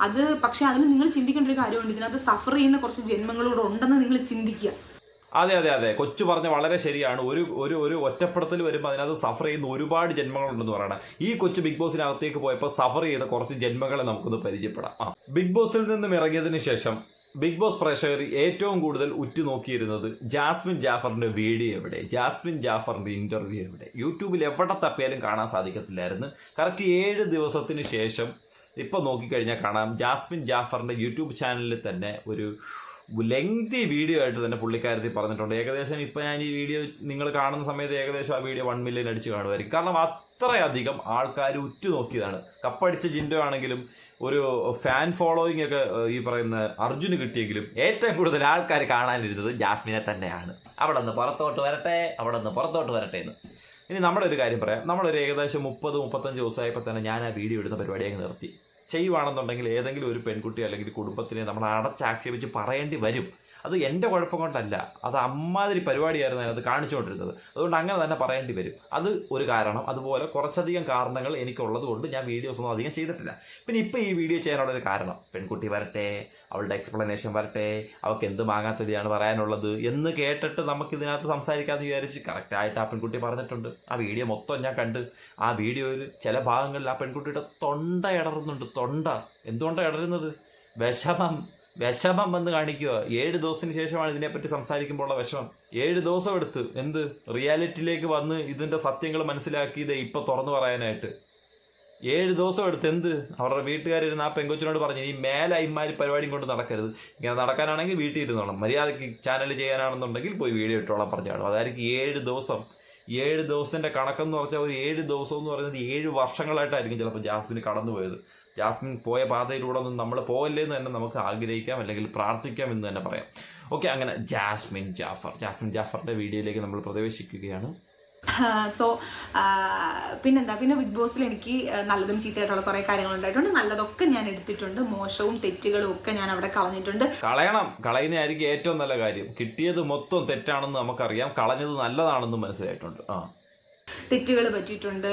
അത് പക്ഷെ അതിന് നിങ്ങൾ ചിന്തിക്കേണ്ട ഒരു കാര്യമുണ്ട്. ഇതിനകത്ത് സഫർ ചെയ്യുന്ന കുറച്ച് ജന്മങ്ങളോട് ഉണ്ടെന്ന് നിങ്ങൾ ചിന്തിക്കുക. അതെ അതെ അതെ. കൊച്ചു പറഞ്ഞ വളരെ ശരിയാണ്. ഒരു ഒരു ഒരു ഒറ്റപ്പെടുത്തൽ വരുമ്പോൾ അതിനകത്ത് സഫർ ചെയ്യുന്ന ഒരുപാട് ജന്മങ്ങളുണ്ടെന്ന് പറയണം. ഈ കൊച്ചു ബിഗ് ബോസിനകത്തേക്ക് പോയപ്പോൾ സഫർ ചെയ്ത കുറച്ച് ജന്മങ്ങളെ നമുക്കൊന്ന് പരിചയപ്പെടാം. ബിഗ് ബോസിൽ നിന്നും ഇറങ്ങിയതിന് ശേഷം ബിഗ് ബോസ് പ്രേക്ഷകർ ഏറ്റവും കൂടുതൽ ഉറ്റുനോക്കിയിരുന്നത് ജാസ്മിൻ ജാഫറിന്റെ വീഡിയോ എവിടെ? ജാസ്മിൻ ജാഫറിന്റെ ഇന്റർവ്യൂ എവിടെ? യൂട്യൂബിൽ എവിടെ തപ്പിയാലും കാണാൻ സാധിക്കത്തില്ലായിരുന്നു. കറക്റ്റ് ഏഴ് ദിവസത്തിന് ശേഷം ഇപ്പൊ നോക്കിക്കഴിഞ്ഞാൽ കാണാം. ജാസ്മിൻ ജാഫറിന്റെ യൂട്യൂബ് ചാനലിൽ തന്നെ ഒരു ലെങ്തി വീഡിയോ ആയിട്ട് തന്നെ പുള്ളിക്കാരത്തിൽ പറഞ്ഞിട്ടുണ്ട്. ഏകദേശം ഇപ്പം ഞാൻ ഈ വീഡിയോ നിങ്ങൾ കാണുന്ന സമയത്ത് ഏകദേശം ആ വീഡിയോ വൺ മില്യൺ അടിച്ച് കാണുമായിരിക്കും. കാരണം അത്രയധികം ആൾക്കാർ ഉറ്റുനോക്കിയതാണ്. കപ്പടിച്ച ജിൻഡോ ആണെങ്കിലും ഒരു ഫാൻ ഫോളോയിങ് ഒക്കെ ഈ പറയുന്ന അർജുന് കിട്ടിയെങ്കിലും ഏറ്റവും കൂടുതൽ ആൾക്കാർ കാണാനിരുന്നത് ജാസ്മിനെ തന്നെയാണ്. അവിടെ നിന്ന് പുറത്തോട്ട് വരട്ടെ അവിടെ നിന്ന് പുറത്തോട്ട് വരട്ടെ എന്ന്. ഇനി നമ്മുടെ ഒരു കാര്യം പറയാം. നമ്മളൊരു ഏകദേശം മുപ്പത് മുപ്പത്തഞ്ച് ദിവസമായപ്പോൾ തന്നെ ഞാൻ ആ വീഡിയോ ഇടുന്ന പരിപാടി അങ്ങ് നിർത്തി. ചെയ്യുവാണെന്നുണ്ടെങ്കിൽ ഏതെങ്കിലും ഒരു പെൺകുട്ടി അല്ലെങ്കിൽ കുടുംബത്തിനെ നമ്മൾ അടച്ചാക്ഷേപിച്ച് പറയേണ്ടി വരും. അത് എന്റെ കുഴപ്പം കൊണ്ടല്ല. അത് അമ്മാതിരി പരിപാടിയായിരുന്നു അതിനകത്ത് കാണിച്ചുകൊണ്ടിരുന്നത്. അതുകൊണ്ട് അങ്ങനെ തന്നെ പറയേണ്ടി വരും. അത് ഒരു കാരണം. അതുപോലെ കുറച്ചധികം കാരണങ്ങൾ എനിക്കുള്ളത് കൊണ്ട് ഞാൻ വീഡിയോസ് ഒന്നും അധികം ചെയ്തിട്ടില്ല. പിന്നെ ഇപ്പം ഈ വീഡിയോ ചെയ്യാനുള്ള ഒരു കാരണം പെൺകുട്ടി വരട്ടെ അവളുടെ എക്സ്പ്ലനേഷൻ വരട്ടെ അവൾക്ക് എന്ത് മാങ്ങാത്തൊലിയാണ് പറയാനുള്ളത് എന്ന് കേട്ടിട്ട് നമുക്ക് ഇതിനകത്ത് സംസാരിക്കാമെന്ന് വിചാരിച്ച് കറക്റ്റായിട്ട് ആ പെൺകുട്ടി പറഞ്ഞിട്ടുണ്ട്. ആ വീഡിയോ മൊത്തം ഞാൻ കണ്ട് ആ വീഡിയോയിൽ ചില ഭാഗങ്ങളിൽ ആ പെൺകുട്ടിയുടെ തൊണ്ട ഇടറുന്നുണ്ട് തൊണ്ട. എന്തുകൊണ്ടാണ് ഇടരുന്നത് വിഷമം. വിഷമം വന്ന് കാണിക്കുക. ഏഴ് ദിവസത്തിന് ശേഷമാണ് ഇതിനെപ്പറ്റി സംസാരിക്കുമ്പോഴുള്ള വിഷമം. ഏഴ് ദിവസം എടുത്ത് എന്ത്? റിയാലിറ്റിയിലേക്ക് വന്ന് ഇതിന്റെ സത്യങ്ങൾ മനസ്സിലാക്കി ഇത് ഇപ്പൊ തുറന്നു പറയാനായിട്ട്. ഏഴ് ദിവസം എടുത്ത് എന്ത്? അവരുടെ വീട്ടുകാരിരുന്ന് ആ പെങ്കൊച്ചിനോട് പറഞ്ഞു ഈ മേലെ ഇമാരി പരിപാടിയും കൊണ്ട് നടക്കരുത്. ഇങ്ങനെ നടക്കാനാണെങ്കിൽ വീട്ടിൽ ഇരുന്നോണം മര്യാദയ്ക്ക് ചാനൽ ചെയ്യാനാണെന്നുണ്ടെങ്കിൽ പോയി വീഡിയോ ഇട്ടോളാം പറഞ്ഞാണ്. അതായിരിക്കും ഏഴ് ദിവസം. ഏഴ് ദിവസത്തിന്റെ കണക്കെന്ന് പറഞ്ഞാൽ ഒരു ഏഴ് ദിവസം എന്ന് പറയുന്നത് ഏഴ് വർഷങ്ങളായിട്ടായിരിക്കും ചിലപ്പോൾ ജാസ്മിൻ കടന്നു പോയത് ജാസ്മിൻ പോയ പാതയിലൂടെ ഒന്നും നമ്മൾ പോകല്ലേ എന്ന് തന്നെ നമുക്ക് ആഗ്രഹിക്കാം അല്ലെങ്കിൽ പ്രാർത്ഥിക്കാം എന്ന് തന്നെ പറയാം. ഓക്കെ അങ്ങനെ ജാസ്മിൻ ജാഫർ. ജാസ്മിൻ ജാഫറിന്റെ വീഡിയോയിലേക്ക് നമ്മൾ പ്രവേശിക്കുകയാണ്. സോ പിന്നെന്താ? പിന്നെ ബിഗ് ബോസിൽ എനിക്ക് നല്ലതും ചീത്തയായിട്ടുള്ള കുറേ കാര്യങ്ങൾ ഉണ്ടായിട്ടുണ്ട്. നല്ലതൊക്കെ ഞാൻ എടുത്തിട്ടുണ്ട്. മോശവും തെറ്റുകളും ഒക്കെ ഞാൻ അവിടെ കളഞ്ഞിട്ടുണ്ട്. കളയണം. കളയുന്നതായിരിക്കും ഏറ്റവും നല്ല കാര്യം. കിട്ടിയത് മൊത്തം തെറ്റാണെന്ന് നമുക്കറിയാം. കളഞ്ഞത് നല്ലതാണെന്ന് മനസ്സിലായിട്ടുണ്ട്. ആ. തെറ്റുകൾ പറ്റിയിട്ടുണ്ട്.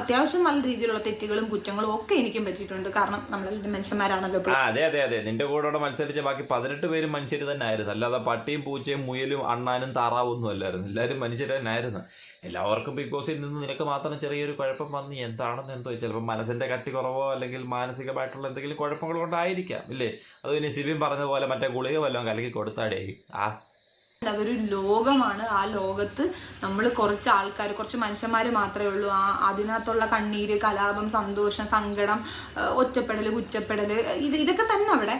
അത്യാവശ്യം നല്ല രീതിയിലുള്ള തെറ്റുകളും കുറ്റങ്ങളും ഒക്കെ എനിക്കും പറ്റിയിട്ടുണ്ട്. കാരണം നമ്മളെല്ലാം മനുഷ്യന്മാരാണല്ലോ അതെ അതെ അതെ. നിന്റെ കൂടെ മത്സരിച്ച ബാക്കി പതിനെട്ട് പേരും മനുഷ്യർ തന്നെ ആയിരുന്നു അല്ലാതെ പട്ടിയും പൂച്ചയും മുയലും അണ്ണാനും താറാവും ഒന്നും അല്ലായിരുന്നു. എല്ലാവരും മനുഷ്യർ തന്നെ ആയിരുന്നു എല്ലാവർക്കും ബിഗ് ബോസിൽ നിന്ന് നിനക്ക് മാത്രം ചെറിയൊരു കുഴപ്പം വന്ന് എന്താണെന്ന് എന്തോ ചിലപ്പോൾ മനസ്സിന്റെ കട്ടി കുറവോ അല്ലെങ്കിൽ മാനസികമായിട്ടുള്ള എന്തെങ്കിലും കുഴപ്പങ്ങൾ കൊണ്ടായിരിക്കാം ഇല്ലേ? അത് പിന്നെ സിബിൻ പറഞ്ഞ പോലെ മറ്റേ ഗുളിക വല്ലതും കലക്കി കൊടുത്താടേ. ആ അതൊരു ലോകമാണ്. ആ ലോകത്ത് നമ്മൾ കുറച്ച് ആൾക്കാർ കുറച്ച് മനുഷ്യന്മാർ മാത്രമേ ഉള്ളൂ. ആ അതിനകത്തുള്ള കണ്ണീര് കലാപം സന്തോഷം സങ്കടം ഒറ്റപ്പെടൽ കുറ്റപ്പെടൽ ഇത് ഇതൊക്കെ തന്നെ അവിടെ.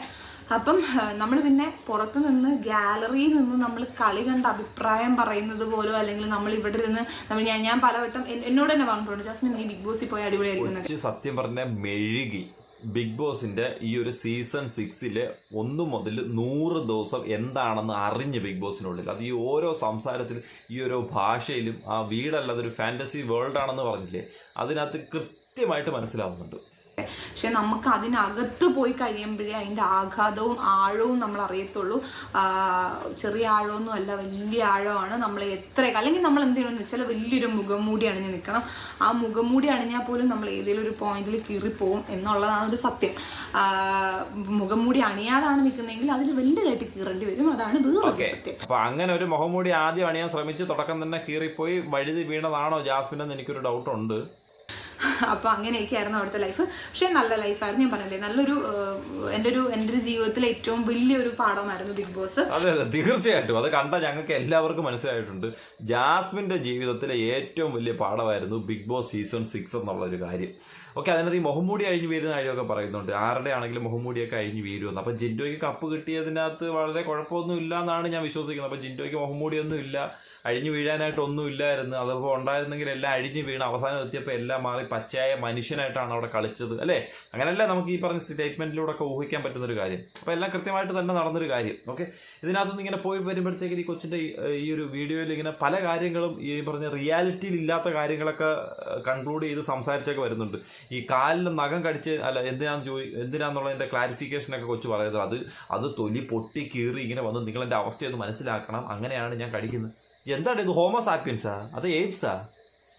അപ്പം നമ്മൾ പിന്നെ പുറത്ത് നിന്ന് ഗാലറിയിൽ നിന്ന് നമ്മൾ കളി കണ്ട അഭിപ്രായം പറയുന്നത് പോലും അല്ലെങ്കിൽ നമ്മൾ ഇവിടെ ഇരുന്ന് നമ്മൾ ഞാൻ ഞാൻ പലവട്ടം എന്നോട് തന്നെ പറഞ്ഞിട്ടുണ്ട് ജാസ്മിൻ നീ ബിഗ് ബോസിൽ പോയി അടിപൊളിയായിരിക്കും സത്യം പറഞ്ഞ മെഴുകി. ബിഗ് ബോസിന്റെ ഈ ഒരു സീസൺ സിക്സിലെ ഒന്ന് മുതൽ നൂറ് ദിവസം എന്താണെന്ന് അറിഞ്ഞ് ബിഗ് ബോസിനുള്ളിൽ. അത് ഈ ഓരോ സംസാരത്തിലും ഈ ഓരോ ഭാഷയിലും ആ വീടല്ലാതെ ഒരു ഫാന്റസി വേൾഡ് ആണെന്ന് പറഞ്ഞില്ലേ അതിനകത്ത് കൃത്യമായിട്ട് മനസ്സിലാവുന്നുണ്ട്. പക്ഷെ നമുക്ക് അതിനകത്ത് പോയി കഴിയുമ്പോഴേ അതിന്റെ ആഘാതവും ആഴവും നമ്മൾ അറിയത്തുള്ളൂ. ചെറിയ ആഴമൊന്നും അല്ല വലിയ ആഴമാണ്. നമ്മൾ എത്ര അല്ലെങ്കിൽ നമ്മൾ എന്ത് ചെയ്യണമെന്ന് വെച്ചാൽ വലിയൊരു മുഖംമൂടി അണിഞ്ഞ് നിൽക്കണം. ആ മുഖംമൂടി അണിഞ്ഞാൽ പോലും നമ്മൾ ഏതെങ്കിലും ഒരു പോയിന്റിൽ കീറിപ്പോവും എന്നുള്ളതാണ് ഒരു സത്യം. മുഖംമൂടി അണിയാതാണ് നിൽക്കുന്നതെങ്കിൽ അതിൽ വലുതായിട്ട് കീറേണ്ടി വരും. അതാണ് വേറൊരു സത്യം. അപ്പൊ അങ്ങനെ ഒരു മുഖംമൂടി ആദ്യം അണിയാൻ ശ്രമിച്ച് തുടക്കം തന്നെ കീറിപ്പോയി വഴുതി വീണതാണോ ജാസ്മിൻ എന്ന് എനിക്കൊരു ഡൗട്ട് ഉണ്ട്. അപ്പോൾ അങ്ങനെയൊക്കെയായിരുന്നു അവിടുത്തെ ലൈഫ് പക്ഷേ നല്ല ലൈഫായിരുന്നു ഞാൻ പറഞ്ഞില്ലേ നല്ലൊരു എന്റെ ഒരു എന്റെ ഒരു ജീവിതത്തിലെ ഏറ്റവും വലിയൊരു പാഠമായിരുന്നു ബിഗ് ബോസ് അതെ അതെ തീർച്ചയായിട്ടും. അത് കണ്ട ഞങ്ങൾക്ക് എല്ലാവർക്കും മനസ്സിലായിട്ടുണ്ട്. ജാസ്മിന്റെ ജീവിതത്തിലെ ഏറ്റവും വലിയ പാഠമായിരുന്നു ബിഗ് ബോസ് സീസൺ സിക്സ് എന്നുള്ള ഒരു കാര്യം. ഓക്കെ അതിനകത്ത് ഈ മുഹമ്മൂടി അഴിഞ്ഞു വീരുന്ന കാര്യമൊക്കെ പറയുന്നുണ്ട്. ആരുടെ ആണെങ്കിലും മുഹമ്മൂടിയൊക്കെ അഴിഞ്ഞു വീരുമെന്ന് അപ്പൊ ജിൻഡോയ്ക്ക് കപ്പ് കിട്ടിയതിനകത്ത് വളരെ കുഴപ്പമൊന്നും ഇല്ല എന്നാണ് ഞാൻ വിശ്വസിക്കുന്നത്. അപ്പൊ ജിൻഡോയ്ക്ക് മുഹമ്മൂടിയൊന്നും ഇല്ല. അഴിഞ്ഞു വീഴാനായിട്ടൊന്നും ഇല്ലായിരുന്നു. അതിപ്പോൾ ഉണ്ടായിരുന്നെങ്കിൽ എല്ലാം അഴിഞ്ഞു വീണ് അവസാനം എത്തിയപ്പോൾ എല്ലാം മാറി പച്ചയായ മനുഷ്യനായിട്ടാണ് അവിടെ കളിച്ചത് അല്ലേ? അങ്ങനെയല്ല നമുക്ക് ഈ പറഞ്ഞ സ്റ്റേറ്റ്മെന്റിലൂടെ ഒക്കെ ഊഹിക്കാൻ പറ്റുന്ന ഒരു കാര്യം. അപ്പൊ എല്ലാം കൃത്യമായിട്ട് തന്നെ നടന്നൊരു കാര്യം ഓക്കെ ഇതിനകത്ത് നിന്ന് ഇങ്ങനെ പോയി വരുമ്പോഴത്തേക്ക് ഈ കൊച്ചിന്റെ ഈ- ഒരു വീഡിയോയിൽ ഇങ്ങനെ പല കാര്യങ്ങളും ഈ പറഞ്ഞ റിയാലിറ്റിയിൽ ഇല്ലാത്ത കാര്യങ്ങളൊക്കെ കൺക്ലൂഡ് ചെയ്ത് സംസാരിച്ചൊക്കെ വരുന്നുണ്ട്. ഈ കാലിൽ നഖം കടിച്ച് അല്ല എന്തിനാന്ന് ചോദി എന്തിനാന്നുള്ളതിന്റെ ക്ലാരിഫിക്കേഷൻ ഒക്കെ കൊച്ചു പറയുന്നത്. അത് അത് തൊലി പൊട്ടി കീറി ഇങ്ങനെ വന്ന് നിങ്ങൾ എന്റെ അവസ്ഥയൊന്ന് മനസ്സിലാക്കണം. അങ്ങനെയാണ് ഞാൻ കടിക്കുന്നത്. എന്താണ് ഇത് ഹോമോസാപ്പിയൻസാ അത് എയ്പ്സാ?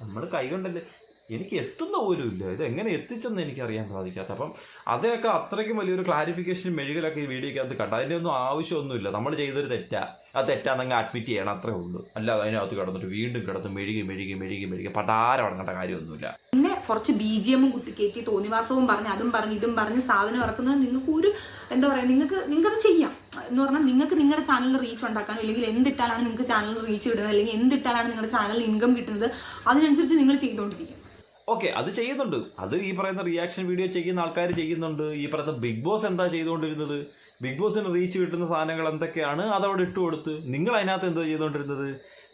നമ്മൾ കൈകൊണ്ടല്ലേ? എനിക്ക് എത്തുന്ന പോലും ഇല്ല. ഇത് എങ്ങനെ എത്തിച്ചെന്ന് എനിക്ക് അറിയാൻ സാധിക്കാത്ത. അപ്പം അതിനൊക്കെ അത്രയ്ക്കും വലിയൊരു ക്ലാരിഫിക്കേഷൻ മെഴുകലൊക്കെ ഈ വീഡിയോക്കകത്ത് കണ്ട. അതിന്റെ ഒന്നും ആവശ്യമൊന്നുമില്ല. നമ്മൾ ചെയ്തൊരു തെറ്റാ. ആ തെറ്റാന്നങ്ങ് അഡ്മിറ്റ് ചെയ്യണം. അത്രേ ഉള്ളൂ. അല്ല അതിനകത്ത് കിടന്നിട്ട് വീണ്ടും കിടന്ന് മെഴുകി മെഴുകി മെഴുകി മെഴുകി. പട്ടാരം അടങ്ങേണ്ട കാര്യമൊന്നുമില്ല. പിന്നെ കുറച്ച് ബി ജി എമ്മും കുത്തിക്കയറ്റി തോന്നിവാസവും പറഞ്ഞ് അതും പറഞ്ഞ് ഇതും പറഞ്ഞ് സാധനം ഇറക്കുന്നത് നിങ്ങൾക്ക് ഒരു എന്താ പറയുക നിങ്ങൾക്ക് നിങ്ങൾക്കത് ചെയ്യാം. എന്ന് പറഞ്ഞാൽ നിങ്ങൾക്ക് നിങ്ങളുടെ ചാനലിൽ റീച്ച് ഉണ്ടാക്കാനോ അല്ലെങ്കിൽ എന്തിട്ടാലാണ് നിങ്ങൾക്ക് ചാനൽ റീച്ച് കിട്ടുന്നത് അല്ലെങ്കിൽ എന്തിട്ടാലാണ് നിങ്ങളുടെ ചാനലിൽ ഇൻകം കിട്ടുന്നത് അതിനനുസരിച്ച് നിങ്ങൾ ചെയ്തുകൊണ്ടിരിക്കും ഓക്കെ അത് ചെയ്യുന്നുണ്ട്. അത് ഈ പറയുന്ന റിയാക്ഷൻ വീഡിയോ ചെയ്യുന്ന ആൾക്കാർ ചെയ്യുന്നുണ്ട്. ഈ പറയുന്ന ബിഗ് ബോസ് എന്താ ചെയ്തുകൊണ്ടിരുന്നത്? ബിഗ് ബോസിന് റീച്ച് കിട്ടുന്ന സാധനങ്ങൾ എന്തൊക്കെയാണ്? അതവിടെ ഇട്ട് കൊടുത്ത്. നിങ്ങൾ അതിനകത്ത് എന്തോ ചെയ്തുകൊണ്ടിരുന്നത്?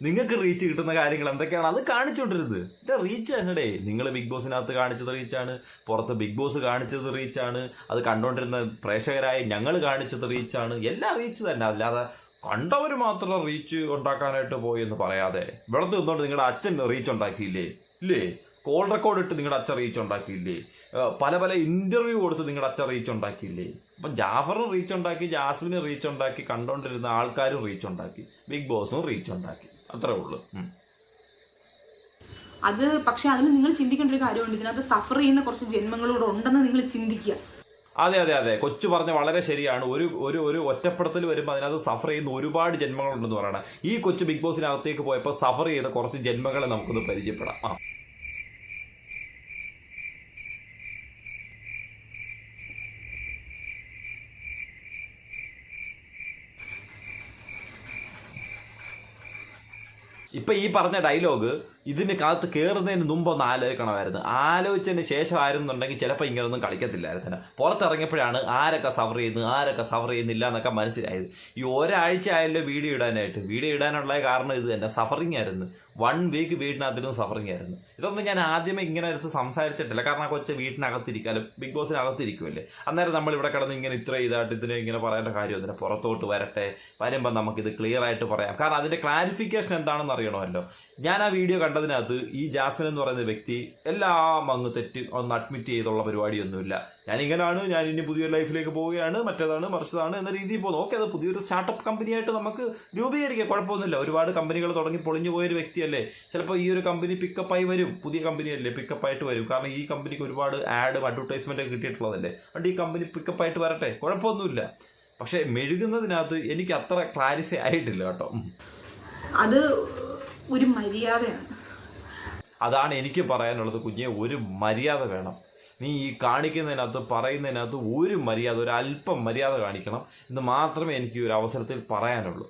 നിങ്ങൾക്ക് റീച്ച് കിട്ടുന്ന കാര്യങ്ങൾ എന്തൊക്കെയാണ്? അത് കാണിച്ചുകൊണ്ടിരുന്നത്. എന്റെ റീച്ച് തന്നെടേ നിങ്ങൾ ബിഗ് ബോസിനകത്ത് കാണിച്ചത് റീച്ചാണ് പുറത്ത് ബിഗ് ബോസ് കാണിച്ചത് റീച്ചാണ് അത് കണ്ടുകൊണ്ടിരുന്ന പ്രേക്ഷകരായ ഞങ്ങൾ കാണിച്ചത് റീച്ചാണ് എല്ലാം റീച്ച് തന്നെ. അല്ലാതെ കണ്ടവർ മാത്രം റീച്ച് ഉണ്ടാക്കാനായിട്ട് പോയി എന്ന് പറയാതെ വെള്ളത്തിൽ നിന്നുകൊണ്ട് നിങ്ങളുടെ അച്ഛൻ റീച്ച് ഉണ്ടാക്കിയില്ലേ? ഇല്ലേ? കോൾ റെക്കോർഡ് ഇട്ട് നിങ്ങളുടെ അച്ഛൻ റീച്ച് ഉണ്ടാക്കിയില്ലേ? പല പല ഇന്റർവ്യൂ കൊടുത്ത് നിങ്ങളുടെ അച്ഛൻ റീച്ച് ഉണ്ടാക്കിയില്ലേ? അപ്പം ജാഫറും റീച്ച് ഉണ്ടാക്കി ജാസ്മിനും റീച്ച് ഉണ്ടാക്കി കണ്ടോണ്ടിരുന്ന ആൾക്കാരും റീച്ച് ഉണ്ടാക്കി ബിഗ് ബോസും റീച്ച് ഉണ്ടാക്കി. അത്രേ ഉള്ളൂ. അത് പക്ഷെ അതിന് നിങ്ങൾ ചിന്തിക്കേണ്ട ഒരു കാര്യമുണ്ട്. ഇതിനകത്ത് സഫർ ചെയ്യുന്ന കുറച്ച് ജന്മങ്ങളോട് ഉണ്ടെന്ന് നിങ്ങൾ ചിന്തിക്കുക. അതെ അതെ അതെ. കൊച്ചു പറഞ്ഞ വളരെ ശരിയാണ്. ഒരു ഒരു ഒരു ഒറ്റപ്പെടുത്തൽ വരുമ്പോൾ അതിനകത്ത് സഫർ ചെയ്യുന്ന ഒരുപാട് ജന്മങ്ങളുണ്ടെന്ന് പറയണം. ഈ കൊച്ചു ബിഗ് ബോസിനകത്തേക്ക് പോയപ്പോൾ സഫർ ചെയ്ത കുറച്ച് ജന്മങ്ങളെ നമുക്കൊന്ന് പരിചയപ്പെടാം. ആ. ഇപ്പൊ ഈ പറഞ്ഞ ഡയലോഗ് ഇതിന് കാലത്ത് കയറുന്നതിന് മുമ്പ് ഒന്ന് ആലോചിക്കണമായിരുന്നു. ആലോചിച്ചതിന് ശേഷമായിരുന്നുണ്ടെങ്കിൽ ചിലപ്പോൾ ഇങ്ങനൊന്നും കളിക്കത്തില്ലായിരുന്നു പുറത്തിറങ്ങിയപ്പോഴാണ് ആരൊക്കെ സഫർ ചെയ്യുന്നു ആരൊക്കെ സഫർ ചെയ്യുന്നില്ല എന്നൊക്കെ മനസ്സിലായത്. ഈ ഒരാഴ്ച ആയല്ലോ വീഡിയോ ഇടാനായിട്ട്. വീഡിയോ ഇടാനുള്ള കാരണം ഇത് തന്നെ. സഫറിങ് ആയിരുന്നു. വൺ വീക്ക് വീടിനകത്തിരുന്ന് സഫറിങ് ആയിരുന്നു. ഇതൊന്നും ഞാൻ ആദ്യമേ ഇങ്ങനെ എടുത്ത് സംസാരിച്ചിട്ടില്ല. കാരണം കൊച്ചു വീട്ടിനകത്തിരിക്കാലും ബിഗ് ബോസിനകത്തിരിക്കുമല്ലേ അന്നേരം നമ്മൾ ഇവിടെ കിടന്ന് ഇങ്ങനെ ഇത്ര ഇതായിട്ട് ഇതിനെ ഇങ്ങനെ പറയേണ്ട കാര്യമൊന്നുമില്ല. പുറത്തോട്ട് വരട്ടെ. വരുമ്പോൾ നമുക്കിത് ക്ലിയർ ആയിട്ട് പറയാം. കാരണം അതിന്റെ ക്ലാരിഫിക്കേഷൻ എന്താണെന്ന് അറിയണമല്ലോ. ഞാൻ ആ വീഡിയോ കണ്ടതിനകത്ത് ഈ ജാസ്മിൻ എന്ന് പറയുന്ന വ്യക്തി എല്ലാം അങ്ങ് തെറ്റ് ഒന്ന് അഡ്മിറ്റ് ചെയ്തുള്ള പരിപാടിയൊന്നുമില്ല. ഞാൻ ഇങ്ങനെയാണ് ഞാൻ ഇനി പുതിയൊരു ലൈഫിലേക്ക് പോവുകയാണ് മറ്റേതാണ് മറിച്ചതാണ് എന്ന രീതിയിൽ പോകുന്നു. ഓക്കെ അത് പുതിയൊരു സ്റ്റാർട്ടപ്പ് കമ്പനിയായിട്ട് നമുക്ക് രൂപീകരിക്കാം കുഴപ്പമൊന്നുമില്ല. ഒരുപാട് കമ്പനികൾ തുടങ്ങി പൊളിഞ്ഞു പോയൊരു വ്യക്തിയല്ലേ. ചിലപ്പോൾ ഈ ഒരു കമ്പനി പിക്കപ്പായി വരും. പുതിയ കമ്പനിയല്ലേ പിക്കപ്പായിട്ട് വരും. കാരണം ഈ കമ്പനിക്ക് ഒരുപാട് ആഡും അഡ്വർടൈസ്മെന്റ് ഒക്കെ കിട്ടിയിട്ടുള്ളതല്ലേ. അതുകൊണ്ട് ഈ കമ്പനി പിക്കപ്പായിട്ട് വരട്ടെ. കുഴപ്പമൊന്നുമില്ല. പക്ഷെ മെഴുകുന്നതിനകത്ത് എനിക്ക് അത്ര ക്ലാരിഫൈ ആയിട്ടില്ല കേട്ടോ. അത് ഒരു മര്യാദയാണ്. അതാണ് എനിക്ക് പറയാനുള്ളത് കുഞ്ഞെ ഒരു മര്യാദ വേണം. നീ ഈ കാണിക്കുന്നതിനകത്ത് പറയുന്നതിനകത്ത് ഒരു മര്യാദ ഒരു അല്പം മര്യാദ കാണിക്കണം എന്ന് മാത്രമേ എനിക്ക് ഈ ഒരു അവസരത്തിൽ പറയാനുള്ളൂ.